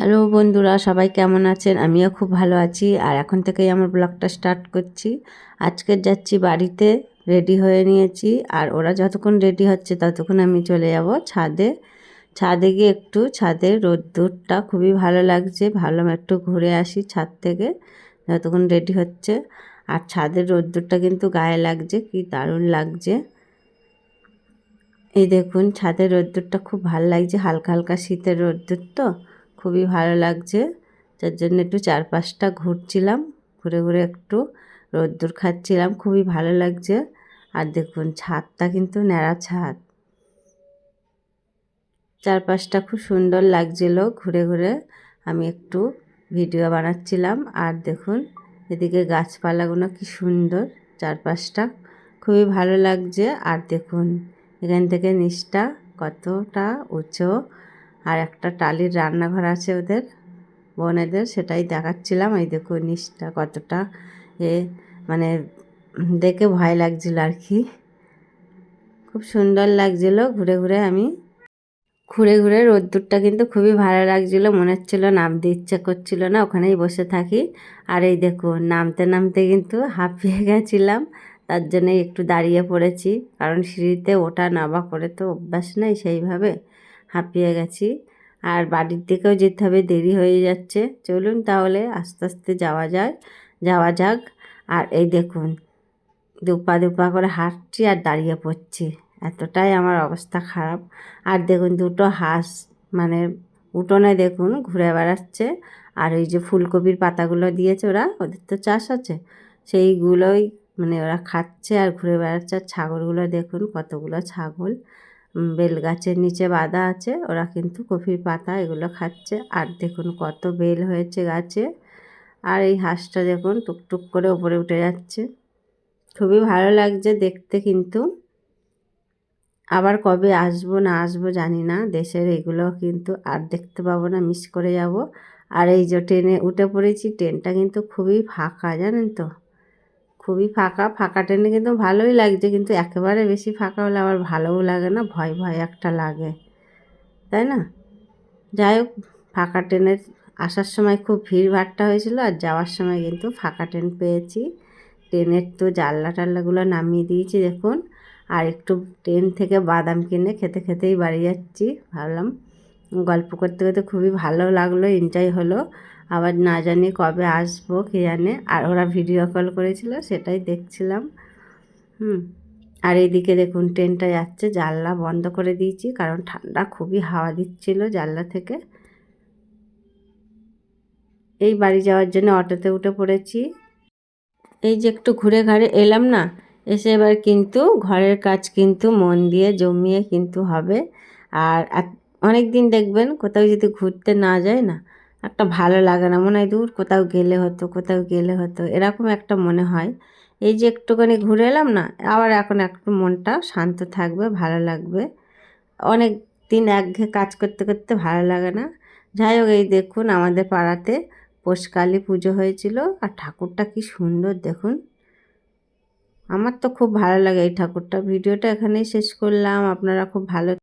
Hello বন্ধুরা, সবাই কেমন আছেন? আমিও খুব ভালো আছি। আর এখন থেকেই আমার ব্লগটা স্টার্ট করছি। আজকে যাচ্ছি বাড়িতে, রেডি হয়ে নিয়েছি। আর ওরা যতক্ষণ রেডি হচ্ছে ততক্ষণ আমি চলে যাব ছাদে। ছাদে গিয়ে একটু ছাদে রোদ্দুরটা খুবই ভালো লাগছে। ভালো একটু ঘুরে আসি ছাদ থেকে, যতক্ষণ রেডি হচ্ছে। আর ছাদের রোদ্দুরটা কিন্তু গায়ে লাগছে, কি দারুণ লাগছে। এই দেখুন, ছাদের রোদ্দুরটা খুব ভালো লাগছে, হালকা হালকা শীতের রোদ্দুর তো। খুবই ভালো লাগছে। যার জন্য একটু চারপাশটা ঘুরছিলাম, ঘুরে ঘুরে একটু রোদ্দুর খাচ্ছিলাম, খুবই ভালো লাগছে। আর দেখুন, ছাদটা কিন্তু ন্যাড়া ছাদ। চারপাশটা খুব সুন্দর লাগছিল ঘুরে ঘুরে। আমি একটু ভিডিও বানাচ্ছিলাম। আর দেখুন, এদিকে গাছপালাগুলো কি সুন্দর চারপাশটা। খুবই ভালো লাগছে। আর দেখুন, এখান থেকে নিচটা কতটা উঁচু। আর একটা টালির রান্নাঘর আছে ওদের, বোনেদের, সেটাই দেখাচ্ছিলাম। এই দেখো নিচটা কতটা এ মানে দেখে ভয় লাগছিল আর কি। খুব সুন্দর লাগছিল ঘুরে ঘুরে আমি। ঘুরে ঘুরে রোদ্দুরটা কিন্তু খুবই ভালো লাগছিল, মনে হচ্ছিল নামতে ইচ্ছে করছিল না, ওখানেই বসে থাকি। আর এই দেখো নামতে নামতে কিন্তু হাঁপিয়ে গেছিলাম, তার জন্যই একটু দাঁড়িয়ে পড়েছি, কারণ সিঁড়িতে ওটা নামা করে তো অভ্যাস নেই সেইভাবে। হাঁপিয়ে গেছি। আর বাড়ির দিকেও যেতে হবে, দেরি হয়ে যাচ্ছে। চলুন তাহলে আস্তে আস্তে যাওয়া যায়, যাওয়া যাক। আর এই দেখুন, দুপা দুপা করে হাঁটছি আর দাঁড়িয়ে পড়ছি। এতটাই আমার অবস্থা খারাপ। আর দেখুন, দুটো হাঁস মানে উঠোনে দেখুন ঘুরে বেড়াচ্ছে। আর ওই যে ফুলকপির পাতাগুলো দিয়েছে ওরা, ওদের তো চাষ আছে। সেইগুলোই মানে ওরা খাচ্ছে আর ঘুরে বেড়াচ্ছে। আর ছাগলগুলো দেখুন কতগুলো ছাগল। বেল গাছের নিচে বাঁধা আছে। ওরা কিন্তু কফির পাতা এগুলো খাচ্ছে। আর দেখুন কত বেল হয়েছে গাছে। আর এই হাঁসটা দেখুন টুকটুক করে ওপরে উঠে যাচ্ছে। খুবই ভালো লাগছে দেখতে কিন্তু। আবার কবে আসব, না আসব জানি না। দেশের এগুলো কিন্তু আর দেখতে পাবো না মিস করে যাব। আর এই যে ট্রেনে উঠে পড়েছি, ট্রেনটা কিন্তু খুবই ফাঁকা, জানেন তো? খুবই ফাঁকা। ফাঁকা ট্রেনে কিন্তু ভালোই লাগছে, কিন্তু একেবারে বেশি ফাঁকা হলে আবার ভালোও লাগে না, ভয় ভয় একটা লাগে। তাই না? যাই হোক, ফাঁকা ট্রেনের আসার সময় খুব ভিড় ভাট্টা হয়েছিল আর যাওয়ার সময় কিন্তু ফাঁকা ট্রেন পেয়েছি। ট্রেনের তো জানলা টাল্লাগুলো নামিয়ে দিয়েছি, দেখুন। আর একটু ট্রেন থেকে বাদাম কিনে খেতে খেতেই বাড়ি যাচ্ছি, ভাবলাম গল্প করতে করতে খুবই ভালো লাগল এনজয় হলো। আবার না জানি কবে আসব, কে জানে। আর ওরা ভিডিও কল করেছিল, সেটাই দেখছিলাম। হুম। আর এইদিকে দেখুন ট্রেনটা যাচ্ছে, জানলা বন্ধ করে দিয়েছি, কারণ ঠান্ডা খুবই হাওয়া দিচ্ছিল জানলা থেকে। এই বাড়ি যাওয়ার জন্য অটোতে উঠে পড়েছি। এই যে একটু ঘুরে ঘাড়ে এলাম না, এসে এবার কিন্তু ঘরের কাজ কিন্তু মন দিয়ে জমিয়ে কিন্তু হবে। আর অনেক দিন দেখবেন, কোথাও যদি ঘুরতে না যায় না একটা ভালো লাগে না। মনে হয় দূর কোথাও গেলে হতো, কোথাও গেলে হতো। এরকম একটা মনে হয়। এই যে একটুখানি ঘুরে এলাম না, আবার এখন একটু মনটা শান্ত থাকবে, ভালো লাগবে। অনেক দিন একঘে কাজ করতে করতে ভালো লাগে না। যাই হোক, এই দেখুন আমাদের পাড়াতে পোষকালী পুজো হয়েছিল। আর ঠাকুরটা কি সুন্দর দেখুন। আমার তো খুব ভালো লাগে এই ঠাকুরটা ভিডিওটা। এখানেই শেষ করলাম। আপনারা খুব ভালো